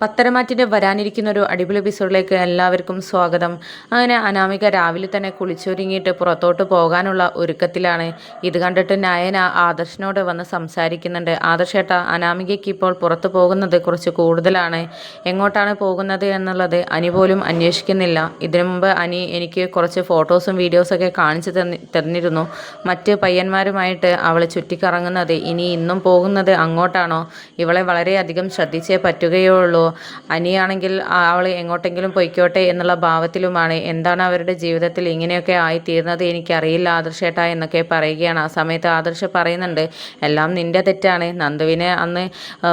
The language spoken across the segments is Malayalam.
പത്തരമാറ്റിന്റെ വരാനിരിക്കുന്ന ഒരു അടിപൊളി എപ്പിസോഡിലേക്ക് എല്ലാവർക്കും സ്വാഗതം. അങ്ങനെ അനാമിക രാവിലെ തന്നെ കുളിച്ചൊരുങ്ങിയിട്ട് പുറത്തോട്ട് പോകാനുള്ള ഒരുക്കത്തിലാണ്. ഇത് കണ്ടിട്ട് നയന ആദർശനോട് വന്ന് സംസാരിക്കുന്നുണ്ട്. ആദർശേട്ട അനാമികയ്ക്ക് ഇപ്പോൾ പുറത്തു പോകുന്നത് കുറച്ച് കൂടുതലാണ്. എങ്ങോട്ടാണ് പോകുന്നത് എന്നുള്ളത് അനി പോലും അന്വേഷിക്കുന്നില്ല. ഇതിനു മുമ്പ് അനി എനിക്ക് കുറച്ച് ഫോട്ടോസും വീഡിയോസൊക്കെ കാണിച്ചു തന്നി തന്നിരുന്നു. മറ്റ് പയ്യന്മാരുമായിട്ട് അവൾ ചുറ്റിക്കറങ്ങുന്നത് ഇനി ഇന്നും പോകുന്നത് അങ്ങോട്ടാണോ? ഇവളെ വളരെയധികം ശ്രദ്ധിച്ചേ പറ്റുകയുള്ളൂ. അനിയാണെങ്കിൽ അവൾ എങ്ങോട്ടെങ്കിലും പൊയ്ക്കോട്ടെ എന്നുള്ള ഭാവത്തിലുമാണ്. എന്താണ് അവരുടെ ജീവിതത്തിൽ ഇങ്ങനെയൊക്കെ ആയിത്തീരുന്നത് എനിക്കറിയില്ല ആദർശേട്ട എന്നൊക്കെ പറയുകയാണ്. ആ സമയത്ത് ആദർശ പറയുന്നുണ്ട് എല്ലാം നിന്റെ തെറ്റാണ്. നന്ദുവിനെ അന്ന്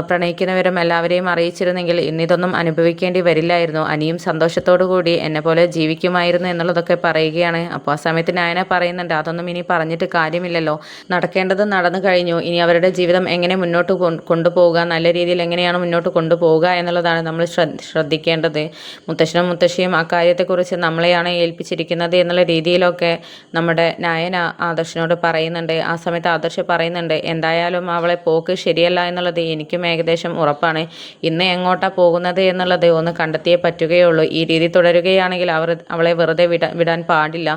പ്രണയിക്കുന്നവരും എല്ലാവരെയും അറിയിച്ചിരുന്നെങ്കിൽ ഇന്നിതൊന്നും അനുഭവിക്കേണ്ടി വരില്ലായിരുന്നു. അനിയും സന്തോഷത്തോടു കൂടി എന്നെ പോലെ ജീവിക്കുമായിരുന്നു എന്നുള്ളതൊക്കെ പറയുകയാണ്. അപ്പോൾ ആ സമയത്ത് നായന പറയുന്നുണ്ട് അതൊന്നും ഇനി പറഞ്ഞിട്ട് കാര്യമില്ലല്ലോ. നടക്കേണ്ടത് നടന്നു കഴിഞ്ഞു. ഇനി അവരുടെ ജീവിതം എങ്ങനെ മുന്നോട്ട് കൊണ്ടുപോകുക നല്ല രീതിയിൽ എങ്ങനെയാണ് മുന്നോട്ട് കൊണ്ടുപോവുക എന്നുള്ളതാണ് നമ്മൾ ശ്രദ്ധിക്കേണ്ടത്. മുത്തശ്ശനും മുത്തശ്ശിയും ആ കാര്യത്തെക്കുറിച്ച് നമ്മളെയാണ് ഏൽപ്പിച്ചിരിക്കുന്നത് എന്നുള്ള രീതിയിലൊക്കെ നമ്മുടെ നയന ആദർശനോട് പറയുന്നുണ്ട്. ആ സമയത്ത് ആദർശ് പറയുന്നുണ്ട് എന്തായാലും അവളെ പോക്ക് ശരിയല്ല എന്നുള്ളത് എനിക്കും ഏകദേശം ഉറപ്പാണ്. ഇന്ന് എങ്ങോട്ടാണ് പോകുന്നത് എന്നുള്ളത് ഒന്ന് കണ്ടെത്തിയേ പറ്റുകയുള്ളൂ. ഈ രീതി തുടരുകയാണെങ്കിൽ അവർ അവളെ വെറുതെ വിടാൻ വിടാൻ പാടില്ല.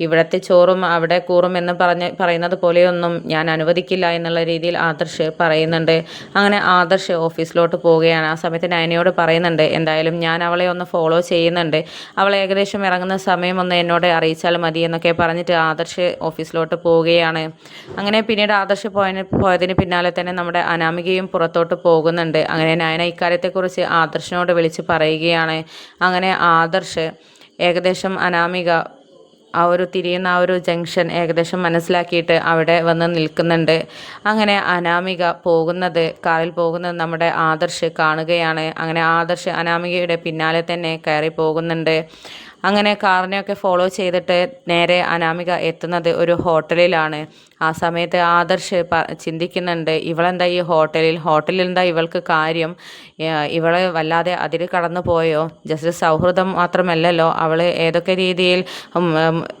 ഇവിടത്തെ ചോറും അവിടെ കൂറും എന്ന് പറഞ്ഞ് പറയുന്നത് പോലെയൊന്നും ഞാൻ അനുവദിക്കില്ല എന്നുള്ള രീതിയിൽ ആദർശ് പറയുന്നുണ്ട്. അങ്ങനെ ആദർശ് ഓഫീസിലോട്ട് പോവുകയാണ്. ആ സമയത്ത് നയനയോട് പറയുന്നുണ്ട് എന്തായാലും ഞാൻ അവളെ ഒന്ന് ഫോളോ ചെയ്യുന്നുണ്ട്. അവൾ ഏകദേശം ഇറങ്ങുന്ന സമയം ഒന്ന് എന്നോട് അറിയിച്ചാൽ മതി എന്നൊക്കെ പറഞ്ഞിട്ട് ആദർശ് ഓഫീസിലോട്ട് പോവുകയാണ്. അങ്ങനെ പിന്നീട് ആദർശ് പോയതിന് പോയതിന് പിന്നാലെ തന്നെ നമ്മുടെ അനാമികയും പുറത്തോട്ട് പോകുന്നുണ്ട്. അങ്ങനെ നയന ഇക്കാര്യത്തെക്കുറിച്ച് ആദർശിനോട് വിളിച്ച് പറയുകയാണ്. അങ്ങനെ ആദർശ് ഏകദേശം അനാമിക ആ ഒരു തിരിയുന്ന ആ ഒരു ജംഗ്ഷൻ ഏകദേശം മനസ്സിലാക്കിയിട്ട് അവിടെ വന്ന് നിൽക്കുന്നുണ്ട്. അങ്ങനെ അനാമിക പോകുന്നത് കാറിൽ പോകുന്നത് നമ്മുടെ ആദർശ് കാണുകയാണ്. അങ്ങനെ ആദർശ് അനാമികയുടെ പിന്നാലെ തന്നെ കയറി പോകുന്നുണ്ട്. അങ്ങനെ കാറിനെയൊക്കെ ഫോളോ ചെയ്തിട്ട് നേരെ അനാമിക എത്തുന്നത് ഒരു ഹോട്ടലിലാണ്. ആ സമയത്ത് ആദർശ് ചിന്തിക്കുന്നുണ്ട് ഇവളെന്താ ഈ ഹോട്ടലിൽ? ഹോട്ടലിൽ എന്താ ഇവൾക്ക് കാര്യം? ഇവളെ വല്ലാതെ അതിൽ കടന്നു പോയോ? ജസ്റ്റ് സൗഹൃദം മാത്രമല്ലല്ലോ അവൾ ഏതൊക്കെ രീതിയിൽ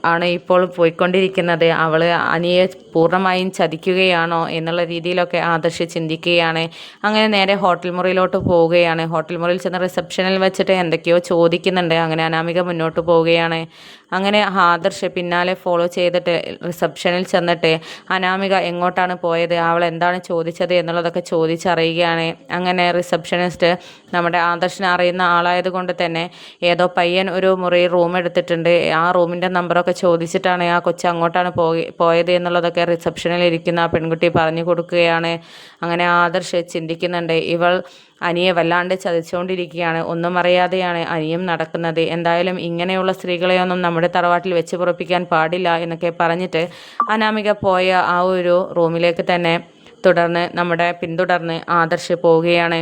ആണ് ഇപ്പോൾ പോയിക്കൊണ്ടിരിക്കുന്നത്? അവൾ അനിയെ പൂർണമായും ചതിക്കുകയാണോ? എന്നുള്ള രീതിയിലൊക്കെ ആദർശ് ചിന്തിക്കുകയാണ്. അങ്ങനെ നേരെ ഹോട്ടൽ മുറിയിലോട്ട് പോവുകയാണ്. ഹോട്ടൽ മുറിയിൽ ചെന്ന് റിസപ്ഷനിൽ വെച്ചിട്ട് എന്തൊക്കെയോ ചോദിക്കുന്നുണ്ട്. അങ്ങനെ അനാമിക മുന്നോട്ട് പോവുകയാണ്. അങ്ങനെ ആദർശ് പിന്നാലെ ഫോളോ ചെയ്തിട്ട് റിസപ്ഷനിൽ ചെന്നിട്ട് അനാമിക എങ്ങോട്ടാണ് പോയത്? അവൾ എന്താണ് ചോദിച്ചത്? എന്നുള്ളതൊക്കെ ചോദിച്ചറിയുകയാണ്. അങ്ങനെ റിസപ്ഷനിസ്റ്റ് നമ്മുടെ ആദർശിനെ അറിയുന്ന ആളായത് കൊണ്ട് തന്നെ ഏതോ പയ്യൻ ഒരു മുറി റൂം എടുത്തിട്ടുണ്ട്. ആ റൂമിന്റെ നമ്പറൊക്കെ ചോദിച്ചിട്ടാണ് ആ കൊച്ചു അങ്ങോട്ടാണ് പോയി പോയത് എന്നുള്ളതൊക്കെ റിസപ്ഷനിൽ ഇരിക്കുന്ന ആ പെൺകുട്ടി പറഞ്ഞു കൊടുക്കുകയാണ്. അങ്ങനെ ആദർശ് ചിന്തിക്കുന്നുണ്ട് ഇവൾ അനിയെ വല്ലാണ്ട് ചതിച്ചുകൊണ്ടിരിക്കുകയാണ് ഒന്നും അറിയാതെയാണ് അനിയും നടക്കുന്നത്. എന്തായാലും ഇങ്ങനെയുള്ള സ്ത്രീകളെയൊന്നും നമ്മുടെ തറവാട്ടിൽ വെച്ച് പുറപ്പിക്കാൻ പാടില്ല എന്നൊക്കെ പറഞ്ഞിട്ട് അനാമിക പോയ ആ ഒരു റൂമിലേക്ക് തന്നെ തുടർന്ന് നമ്മുടെ പിന്തുടർന്ന് ആദർശ് പോവുകയാണ്.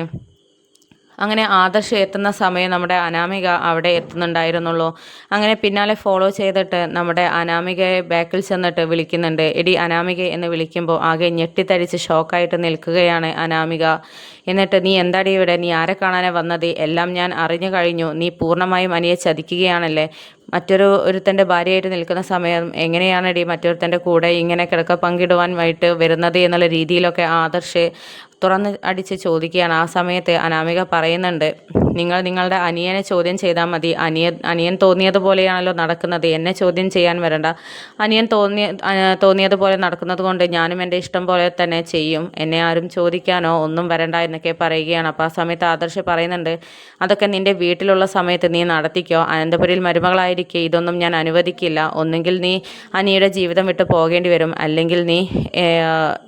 അങ്ങനെ ആദർശ് എത്തുന്ന സമയം നമ്മുടെ അനാമിക അവിടെ എത്തുന്നുണ്ടായിരുന്നുള്ളൂ. അങ്ങനെ പിന്നാലെ ഫോളോ ചെയ്തിട്ട് നമ്മുടെ അനാമികയെ ബാക്കിൽ ചെന്നിട്ട് വിളിക്കുന്നുണ്ട്. എടി അനാമിക എന്ന് വിളിക്കുമ്പോൾ ആകെ ഞെട്ടിത്തരിച്ച് ഷോക്കായിട്ട് നിൽക്കുകയാണ് അനാമിക. എന്നിട്ട് നീ എന്താടി ഇവിടെ? നീ ആരെ കാണാനാ വന്നത്? എല്ലാം ഞാൻ അറിഞ്ഞു കഴിഞ്ഞു. നീ പൂർണമായും അനിയെ ചതിക്കുകയാണല്ലേ? മറ്റൊരു ഒരുത്തന്റെ ഭാര്യയായിട്ട് നിൽക്കുന്ന സമയം എങ്ങനെയാണെടി മറ്റൊരുത്തന്റെ കൂടെ ഇങ്ങനെ കിടക്ക പങ്കിടുവാൻ വൈകിട്ട് വരുന്നത് എന്നുള്ള രീതിയിലൊക്കെ ആദർശ് തുറന്ന് അടിച്ച് ചോദിക്കുകയാണ്. ആ സമയത്ത് അനാമിക പറയുന്നുണ്ട് നിങ്ങൾ നിങ്ങളുടെ അനിയനെ ചോദ്യം ചെയ്താൽ മതി. അനിയ അനിയൻ തോന്നിയതുപോലെയാണല്ലോ നടക്കുന്നത്. എന്നെ ചോദ്യം ചെയ്യാൻ വരണ്ട. അനിയൻ തോന്നിയ തോന്നിയതുപോലെ നടക്കുന്നത് കൊണ്ട് ഞാനും എന്റെ ഇഷ്ടം പോലെ തന്നെ ചെയ്യും. എന്നെ ആരും ചോദിക്കാനോ ഒന്നും വരണ്ട എന്നൊക്കെ പറയുകയാണ്. അപ്പോൾ ആ സമയത്ത് ആദർശ് പറയുന്നുണ്ട് അതൊക്കെ നിന്റെ വീട്ടിലുള്ള സമയത്ത് നീ നടത്തിക്കോ. അനന്തപുരിയിൽ മരുമകളായിരിക്കെ. ഇതൊന്നും ഞാൻ അനുവദിക്കില്ല. ഒന്നുകിൽ നീ അനിയുടെ ജീവിതം വിട്ട് പോകേണ്ടി വരും. അല്ലെങ്കിൽ നീ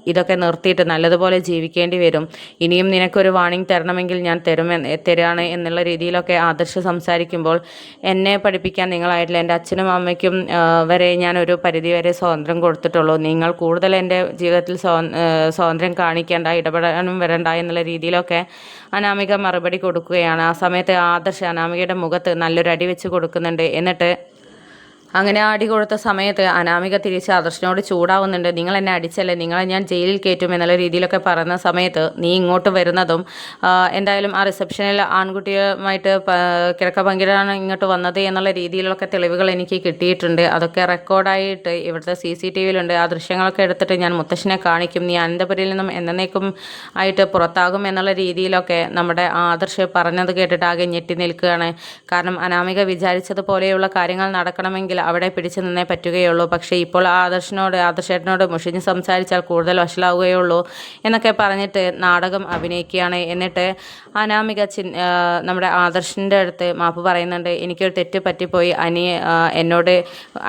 ഇതൊക്കെ നിർത്തിയിട്ട് നല്ലതുപോലെ ജീവിക്കേണ്ടി വരും. ഇനിയും നിനക്കൊരു വാണിംഗ് തരണമെങ്കിൽ ഞാൻ തരുമെന്ന് തരാണ് എന്നുള്ള രീതിയിലൊക്കെ ആദർശ് സംസാരിക്കുമ്പോൾ എന്നെ പഠിപ്പിക്കാൻ നിങ്ങളായിട്ടില്ല. എന്റെ അച്ഛനും അമ്മയ്ക്കും വരെ ഞാനൊരു പരിധി വരെ സ്വാതന്ത്ര്യം കൊടുത്തിട്ടുള്ളൂ. നിങ്ങൾ കൂടുതൽ എന്റെ ജീവിതത്തിൽ സ്വാതന്ത്ര്യം കാണിക്കേണ്ട ഇടപെടാനും വരണ്ട എന്നുള്ള രീതിയിലൊക്കെ അനാമിക മറുപടി കൊടുക്കുകയാണ്. ആ സമയത്ത് ആദർശ് അനാമികയുടെ മുഖത്ത് നല്ലൊരു അടി വെച്ച് കൊടുക്കുന്നുണ്ട്. എന്നിട്ട് അങ്ങനെ അടി കൊടുത്ത സമയത്ത് അനാമിക തിരിച്ച് ആദർശനോട് ചൂടാവുന്നുണ്ട്. നിങ്ങൾ എന്നെ അടിച്ചല്ലേ? നിങ്ങളെ ഞാൻ ജയിലിൽ കയറ്റും എന്നുള്ള രീതിയിലൊക്കെ പറയുന്ന സമയത്ത് നീ ഇങ്ങോട്ട് വരുന്നതും എന്തായാലും ആ റിസപ്ഷനിൽ ആൺകുട്ടിയുമായിട്ട് കിഴക്ക പങ്കിടാണ് ഇങ്ങോട്ട് വന്നത് എന്നുള്ള രീതിയിലൊക്കെ തെളിവുകൾ എനിക്ക് കിട്ടിയിട്ടുണ്ട്. അതൊക്കെ റെക്കോർഡായിട്ട് ഇവിടുത്തെ സി സി ടി വിയിലുണ്ട്. ആ ദൃശ്യങ്ങളൊക്കെ എടുത്തിട്ട് ഞാൻ മുത്തശ്ശനെ കാണിക്കും. നീ അനന്തപുരിയിൽ നിന്നും എന്നേക്കും ആയിട്ട് പുറത്താകും എന്നുള്ള രീതിയിലൊക്കെ നമ്മുടെ ആദർശ് പറഞ്ഞത് കേട്ടിട്ട് ആകെ ഞെട്ടി നിൽക്കുകയാണ്. കാരണം അനാമിക വിചാരിച്ചതുപോലെയുള്ള കാര്യങ്ങൾ നടക്കണമെങ്കിൽ അവിടെ പിടിച്ചു നിന്നേ പറ്റുകയുള്ളൂ. പക്ഷേ ഇപ്പോൾ ആദർശനോട് ആദർശേട്ടനോട് മുഷിഞ്ഞ് സംസാരിച്ചാൽ കൂടുതൽ വഷളാവുകയുള്ളൂ എന്നൊക്കെ പറഞ്ഞിട്ട് നാടകം അഭിനയിക്കുകയാണ്. എന്നിട്ട് അനാമിക ചിൻ നമ്മുടെ ആദർശിന്റെ അടുത്ത് മാപ്പ് പറയുന്നുണ്ട് എനിക്കൊരു തെറ്റ് പറ്റിപ്പോയി. അനി എന്നോട്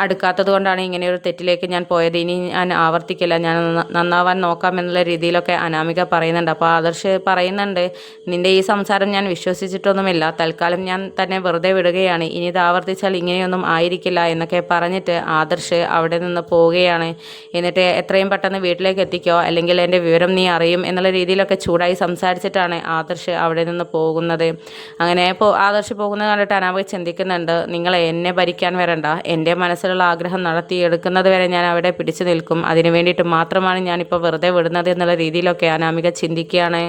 അടുക്കാത്തത് കൊണ്ടാണ് ഇങ്ങനെ ഒരു തെറ്റിലേക്ക് ഞാൻ പോയത്. ഇനി ഞാൻ ആവർത്തിക്കില്ല. ഞാൻ നന്നാവാൻ നോക്കാം എന്നുള്ള രീതിയിലൊക്കെ അനാമിക പറയുന്നുണ്ട്. അപ്പോൾ ആദർശ് പറയുന്നുണ്ട് നിന്റെ ഈ സംസാരം ഞാൻ വിശ്വസിച്ചിട്ടൊന്നുമില്ല. തൽക്കാലം ഞാൻ തന്നെ വെറുതെ വിടുകയാണ്. ഇനി ഇത് ആവർത്തിച്ചാൽ ഇങ്ങനെയൊന്നും ആയിരിക്കില്ല എന്നൊക്കെ പറഞ്ഞിട്ട് ആദർശ് അവിടെ നിന്ന് പോവുകയാണ്. എന്നിട്ട് എത്രയും പെട്ടെന്ന് വീട്ടിലേക്ക് എത്തിക്കോ അല്ലെങ്കിൽ എന്റെ വിവരം നീ അറിയും എന്നുള്ള രീതിയിലൊക്കെ ചൂടായി സംസാരിച്ചിട്ടാണ് ആദർശ് അവിടെ നിന്ന് പോകുന്നത്. അങ്ങനെ ഇപ്പോൾ ആദർശ് പോകുന്നത് കണ്ടിട്ട് അനാമിക ചിന്തിക്കുന്നുണ്ട് നിങ്ങൾ എന്നെ ഭരിക്കാൻ വരണ്ട. എന്റെ മനസ്സിലുള്ള ആഗ്രഹം നടത്തിയെടുക്കുന്നത് വരെ ഞാൻ അവിടെ പിടിച്ചു നിൽക്കും. അതിനു വേണ്ടിയിട്ട് മാത്രമാണ് ഞാനിപ്പോൾ വെറുതെ വിടുന്നത് എന്നുള്ള രീതിയിലൊക്കെ അനാമിക ചിന്തിക്കുകയാണ്.